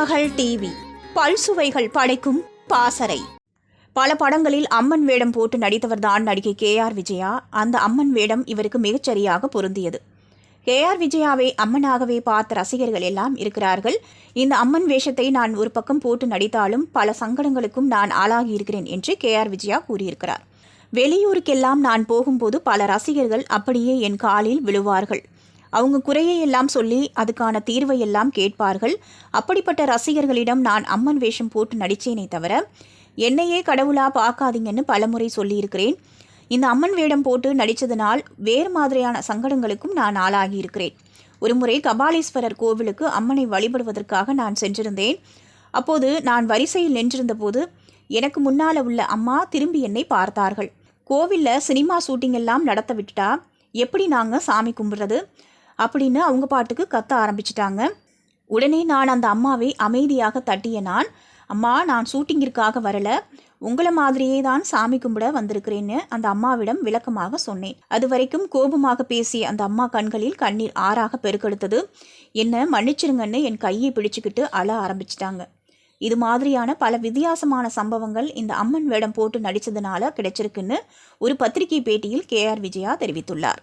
மகள் டிவி. பல்சுவைகள் படைக்கும் பாசறை. பல படங்களில் அம்மன் வேடம் போட்டு நடித்தவர்தான் நடிகை கே ஆர் விஜயா. அந்த அம்மன் வேடம் இவருக்கு மிகச்சரியாக பொருந்தியது. கே ஆர் விஜயாவை அம்மனாகவே பார்த்த ரசிகர்கள் எல்லாம் இருக்கிறார்கள். இந்த அம்மன் வேஷத்தை நான் ஒரு பக்கம் போட்டு நடித்தாலும் பல சங்கடங்களுக்கும் நான் ஆளாகியிருக்கிறேன் என்று கே ஆர் விஜயா கூறியிருக்கிறார். வெளியூருக்கெல்லாம் நான் போகும்போது பல ரசிகர்கள் அப்படியே என் காலில் விழுவார்கள். அவங்க குறையையெல்லாம் சொல்லி அதுக்கான தீர்வை எல்லாம் கேட்பார்கள். அப்படிப்பட்ட ரசிகர்களிடம் நான் அம்மன் வேஷம் போட்டு நடித்தேனே தவிர என்னையே கடவுளா பார்க்காதீங்கன்னு பலமுறை சொல்லியிருக்கிறேன். இந்த அம்மன் வேடம் போட்டு நடித்ததனால் வேறு மாதிரியான சங்கடங்களுக்கும் நான் ஆளாகியிருக்கிறேன். ஒருமுறை கபாலீஸ்வரர் கோவிலுக்கு அம்மனை வழிபடுவதற்காக நான் சென்றிருந்தேன். அப்போது நான் வரிசையில் நின்றிருந்தபோது எனக்கு முன்னால் உள்ள அம்மா திரும்பி என்னை பார்த்தார்கள். கோவிலில் சினிமா ஷூட்டிங் எல்லாம் நடத்த விட்டுட்டா எப்படி நாங்கள் சாமி கும்பிட்றது? அப்படின்னு அவங்க பாட்டுக்கு கத்த ஆரம்பிச்சிட்டாங்க. உடனே நான் அந்த அம்மாவை அமைதியாக தட்டிய நான் அம்மா நான் ஷூட்டிங்கிற்காக வரல. உங்களை மாதிரியே தான் சாமி கும்பிட வந்திருக்கிறேன்னு அந்த அம்மாவிடம் விளக்கமாக சொன்னேன். அது வரைக்கும் கோபமாக பேசிய அந்த அம்மா கண்களில் கண்ணீர் ஆறாக பெருக்கெடுத்தது. என்ன மன்னிச்சிருங்கன்னு என் கையை பிடிச்சுக்கிட்டு அழ ஆரம்பிச்சிட்டாங்க. இது மாதிரியான பல வித்தியாசமான சம்பவங்கள் இந்த அம்மன் வேடம் போட்டு நடித்ததுனால கிடைச்சிருக்குன்னு ஒரு பத்திரிகை பேட்டியில் கே. ஆர். விஜயா தெரிவித்துள்ளார்.